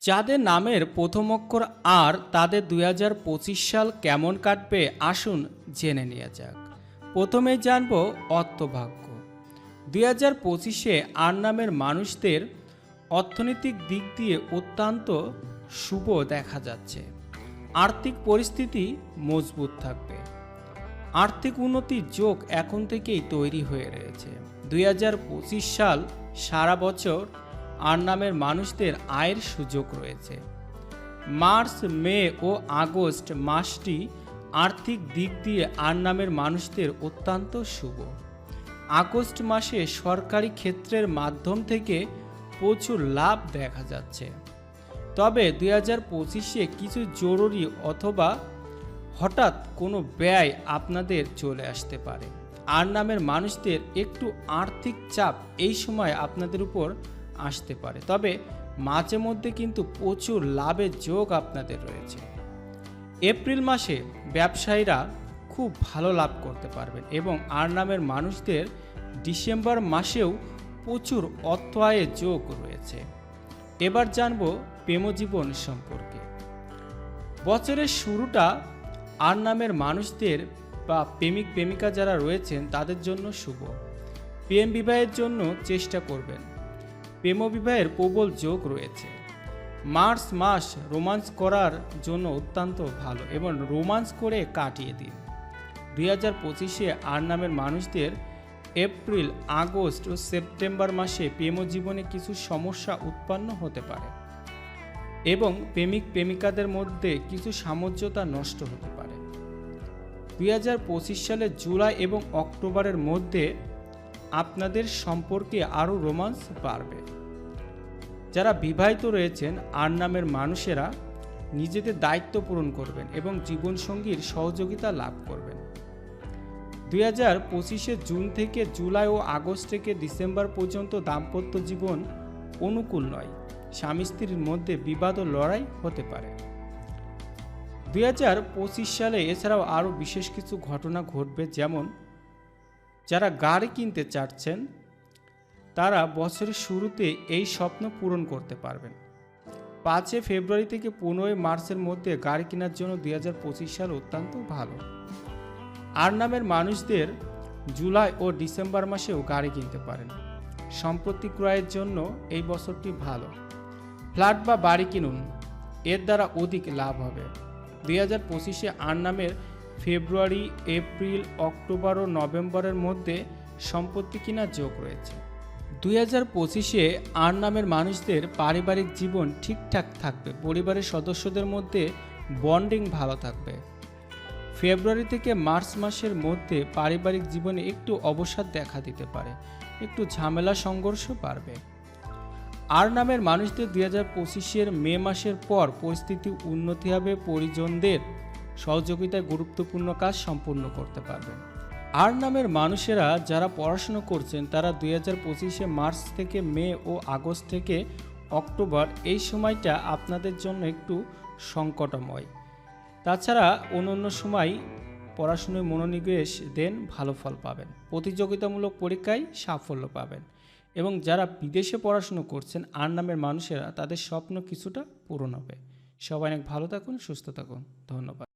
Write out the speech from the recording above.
যাদের নামের প্রথম অক্ষর আর তাদের দুই হাজার পঁচিশ সাল কেমন কাটবে আসুন জেনে নেওয়া যাক। প্রথমেই জানব অর্থভাগ্য। দুই হাজার পঁচিশে আর নামের মানুষদের অর্থনৈতিক দিক দিয়ে অত্যন্ত শুভ দেখা যাচ্ছে। আর্থিক পরিস্থিতি মজবুত থাকবে। আর্থিক উন্নতির যোগ এখন থেকেই তৈরি হয়ে রয়েছে। দুই হাজার পঁচিশ সাল সারা বছর আর নামের মানুষদের আয়ের সুযোগ রয়েছে। মার্চ, মে ও আগস্ট মাসটি আর্থিক দিক দিয়ে আর নামের মানুষদের অত্যন্ত শুভ। আগস্ট মাসে সরকারি ক্ষেত্রের মাধ্যম থেকে প্রচুর লাভ দেখা যাচ্ছে। তবে দুই হাজার পঁচিশে কিছু জরুরি অথবা হঠাৎ কোনো ব্যয় আপনাদের চলে আসতে পারে। আর নামের মানুষদের একটু আর্থিক চাপ এই সময় আপনাদের উপর আসতে পারে। তবে মাঝে মধ্যে কিন্তু প্রচুর লাভের যোগ আপনাদের রয়েছে। এপ্রিল মাসে ব্যবসায়ীরা খুব ভালো লাভ করতে পারবেন এবং আর নামের মানুষদের ডিসেম্বর মাসেও প্রচুর অর্থ আয়ের যোগ রয়েছে। এবার জানব প্রেমজীবন সম্পর্কে। বছরের শুরুটা আর নামের মানুষদের বা প্রেমিক, প্রেমিকা যারা রয়েছেন তাদের জন্য শুভ। প্রেম বিবাহের জন্য চেষ্টা করবেন। প্রেম বিবাহের প্রবল যোগ রয়েছে। মার্চ মাস রোমান্স করার জন্য অত্যন্ত ভালো এবং রোমান্স করে কাটিয়ে দিন। দুই হাজার পঁচিশে আর নামের মানুষদের এপ্রিল, আগস্ট ও সেপ্টেম্বর মাসে প্রেম জীবনে কিছু সমস্যা উৎপন্ন হতে পারে এবং প্রেমিক প্রেমিকাদের মধ্যে কিছু সামঞ্জস্যতা নষ্ট হতে পারে। দুই হাজার পঁচিশ সালের জুলাই এবং অক্টোবরের মধ্যে আপনাদের সম্পর্কে আরও রোমান্স বাড়বে। যারা বিবাহিত রয়েছেন আর নামের মানুষেরা নিজেদের দায়িত্ব পূরণ করবেন এবং জীবনসঙ্গীর সহযোগিতা লাভ করবেন। দুই হাজার পঁচিশে জুন থেকে জুলাই ও আগস্ট থেকে ডিসেম্বর পর্যন্ত দাম্পত্য জীবন অনুকূল নয়। স্বামী স্ত্রীর মধ্যে বিবাদ ও লড়াই হতে পারে। দুই হাজার পঁচিশ সালে এছাড়াও আরও বিশেষ কিছু ঘটনা ঘটবে যেমন যারা গাড়ি কিনতে চাচ্ছেন, তারা বছরের শুরুতে এই স্বপ্ন পূরণ করতে পারবেন। পাঁচই ফেব্রুয়ারি থেকে পনেরোই মার্চের মধ্যে গাড়ি কেনার জন্য দুই হাজার পঁচিশ সাল অত্যন্ত ভালো। আর নামের মানুষদের জুলাই ও ডিসেম্বর মাসেও গাড়ি কিনতে পারেন। সম্পত্তি ক্রয়ের জন্য এই বছরটি ভালো। ফ্ল্যাট বা বাড়ি কিনুন, এর দ্বারা অধিক লাভ হবে। দুই হাজার পঁচিশে আর নামের ফেব্রুয়ারি, এপ্রিল, অক্টোবর ও নভেম্বরের মধ্যে সম্পত্তি কেনার যোগ রয়েছে। দুই হাজার পঁচিশে আর নামের মানুষদের পারিবারিক জীবন ঠিকঠাক থাকবে, পরিবারের সদস্যদের মধ্যে বন্ডিং ভালো থাকবে। ফেব্রুয়ারি থেকে মার্চ মাসের মধ্যে পারিবারিক জীবনে একটু অবসাদ দেখা দিতে পারে, একটু ঝামেলা, সংঘর্ষ বাড়বে। আর নামের মানুষদের দুই হাজার পঁচিশের মে মাসের পর পরিস্থিতি উন্নতি হবে পরিজনদের সহযোগিতায় গুরুত্বপূর্ণ কাজ সম্পূর্ণ করতে পারবেন আর নামের মানুষেরা যারা পড়াশুনো করছেন, তারা দুই হাজার পঁচিশে মার্চ থেকে মে ও আগস্ট থেকে অক্টোবর এই সময়টা আপনাদের জন্য একটু সংকটময়। তাছাড়া অন্য অন্য সময় পড়াশুনোয় মনোনিবেশ দেন, ভালো ফল পাবেন। প্রতিযোগিতামূলক পরীক্ষায় সাফল্য পাবেন। এবং যারা বিদেশে পড়াশুনো করছেন, আর নামের মানুষেরা, তাদের স্বপ্ন কিছুটা পূরণ হবে। সবাই অনেক ভালো থাকুন, সুস্থ থাকুন। ধন্যবাদ।